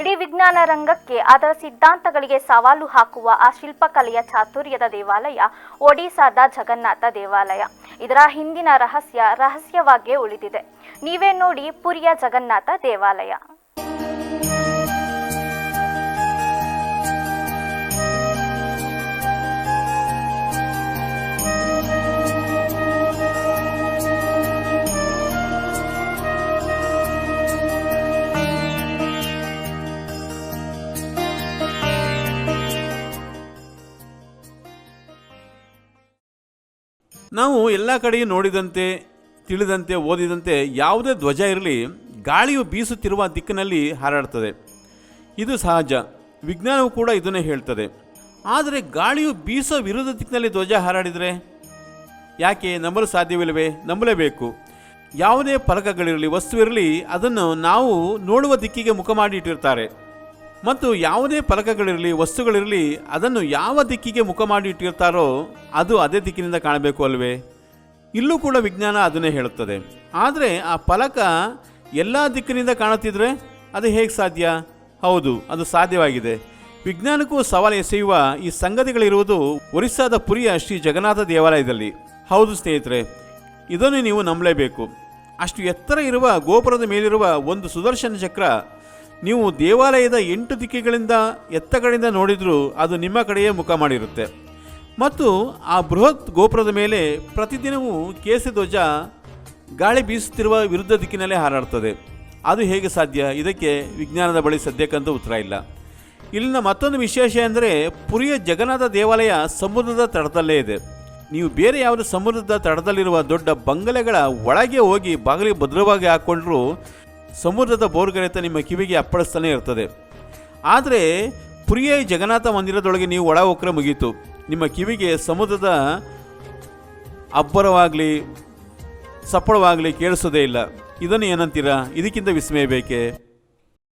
ಇಡೀ ವಿಜ್ಞಾನ ರಂಗಕ್ಕೆ ಅದರ ಸಿದ್ಧಾಂತಗಳಿಗೆ ಸವಾಲು ಹಾಕುವ ಆ ಶಿಲ್ಪಕಲೆಯ ಚಾತುರ್ಯದ ದೇವಾಲಯ ಒಡಿಸಾದ ಜಗನ್ನಾಥ ದೇವಾಲಯ. ಇದರ ಹಿಂದಿನ ರಹಸ್ಯ ರಹಸ್ಯವಾಗಿಯೇ ಉಳಿದಿದೆ. ನೀವೇ ನೋಡಿ ಪುರಿಯ ಜಗನ್ನಾಥ ದೇವಾಲಯ. ನಾವು ಎಲ್ಲ ಕಡೆಯೂ ನೋಡಿದಂತೆ, ತಿಳಿದಂತೆ, ಓದಿದಂತೆ ಯಾವುದೇ ಧ್ವಜ ಇರಲಿ, ಗಾಳಿಯು ಬೀಸುತ್ತಿರುವ ದಿಕ್ಕಿನಲ್ಲಿ ಹಾರಾಡ್ತದೆ. ಇದು ಸಹಜ. ವಿಜ್ಞಾನವು ಕೂಡ ಇದನ್ನೇ ಹೇಳ್ತದೆ. ಆದರೆ ಗಾಳಿಯು ಬೀಸೋ ವಿರುದ್ಧ ದಿಕ್ಕಿನಲ್ಲಿ ಧ್ವಜ ಹಾರಾಡಿದರೆ? ಯಾಕೆ? ನಂಬಲು ಸಾಧ್ಯವಿಲ್ಲವೇ? ನಂಬಲೇಬೇಕು. ಯಾವುದೇ ಫಲಕಗಳಿರಲಿ ವಸ್ತುವಿರಲಿ ಅದನ್ನು ನಾವು ನೋಡುವ ದಿಕ್ಕಿಗೆ ಮುಖ ಮಾಡಿ ಇಟ್ಟಿರ್ತಾರೆ. ಮತ್ತು ಯಾವುದೇ ಫಲಕಗಳಿರಲಿ, ವಸ್ತುಗಳಿರಲಿ, ಅದನ್ನು ಯಾವ ದಿಕ್ಕಿಗೆ ಮುಖ ಮಾಡಿ ಇಟ್ಟಿರ್ತಾರೋ ಅದು ಅದೇ ದಿಕ್ಕಿನಿಂದ ಕಾಣಬೇಕು ಅಲ್ವೇ? ಇಲ್ಲೂ ಕೂಡ ವಿಜ್ಞಾನ ಅದನ್ನೇ ಹೇಳುತ್ತದೆ. ಆದರೆ ಆ ಫಲಕ ಎಲ್ಲ ದಿಕ್ಕಿನಿಂದ ಕಾಣುತ್ತಿದ್ರೆ ಅದು ಹೇಗೆ ಸಾಧ್ಯ? ಹೌದು, ಅದು ಸಾಧ್ಯವಾಗಿದೆ. ವಿಜ್ಞಾನಕ್ಕೂ ಸವಾಲು ಎಸೆಯುವ ಈ ಸಂಗತಿಗಳಿರುವುದು ಒರಿಸ್ಸಾದ ಪುರಿಯ ಶ್ರೀ ಜಗನ್ನಾಥ ದೇವಾಲಯದಲ್ಲಿ. ಹೌದು ಸ್ನೇಹಿತರೆ, ಇದನ್ನು ನೀವು ನಂಬಲೇಬೇಕು. ಅಷ್ಟು ಎತ್ತರ ಇರುವ ಗೋಪುರದ ಮೇಲಿರುವ ಒಂದು ಸುದರ್ಶನ ಚಕ್ರ ನೀವು ದೇವಾಲಯದ ಎಂಟು ದಿಕ್ಕಿಗಳಿಂದ ಎತ್ತಗಳಿಂದ ನೋಡಿದರೂ ಅದು ನಿಮ್ಮ ಕಡೆಯೇ ಮುಖ ಮಾಡಿರುತ್ತೆ. ಮತ್ತು ಆ ಬೃಹತ್ ಗೋಪುರದ ಮೇಲೆ ಪ್ರತಿದಿನವೂ ಕೇಸರಿ ಧ್ವಜ ಗಾಳಿ ಬೀಸುತ್ತಿರುವ ವಿರುದ್ಧ ದಿಕ್ಕಿನಲ್ಲೇ ಹಾರಾಡ್ತದೆ. ಅದು ಹೇಗೆ ಸಾಧ್ಯ? ಇದಕ್ಕೆ ವಿಜ್ಞಾನದ ಬಳಿ ಸದ್ಯಕ್ಕಂತೂ ಉತ್ತರ ಇಲ್ಲ. ಇಲ್ಲಿನ ಮತ್ತೊಂದು ವಿಶೇಷ ಎಂದರೆ ಪುರಿಯ ಜಗನ್ನಾಥ ದೇವಾಲಯ ಸಮುದ್ರದ ತಡದಲ್ಲೇ ಇದೆ. ನೀವು ಬೇರೆ ಯಾವುದೇ ಸಮುದ್ರದ ತಡದಲ್ಲಿರುವ ದೊಡ್ಡ ಬಂಗಲೆಗಳ ಒಳಗೆ ಹೋಗಿ ಬಾಗಿಲಿಗೆ ಭದ್ರವಾಗಿ ಹಾಕ್ಕೊಂಡ್ರೂ ಸಮುದ್ರದ ಬೋರ್ಗರೆತ ನಿಮ್ಮ ಕಿವಿಗೆ ಅಪ್ಪಳಿಸ್ತಾನೆ ಇರ್ತದೆ. ಆದರೆ ಪುರಿಯ ಜಗನ್ನಾಥ ಮಂದಿರದೊಳಗೆ ನೀವು ಒಳ ಹೋಗ್ರೆ ಮುಗೀತು. ನಿಮ್ಮ ಕಿವಿಗೆ ಸಮುದ್ರದ ಅಬ್ಬರವಾಗಲಿ, ಸಪ್ಪಳವಾಗಲಿ ಕೇಳಿಸೋದೇ ಇಲ್ಲ. ಇದನ್ನು ಏನಂತೀರಾ? ಇದಕ್ಕಿಂತ ವಿಸ್ಮಯ ಬೇಕೇ?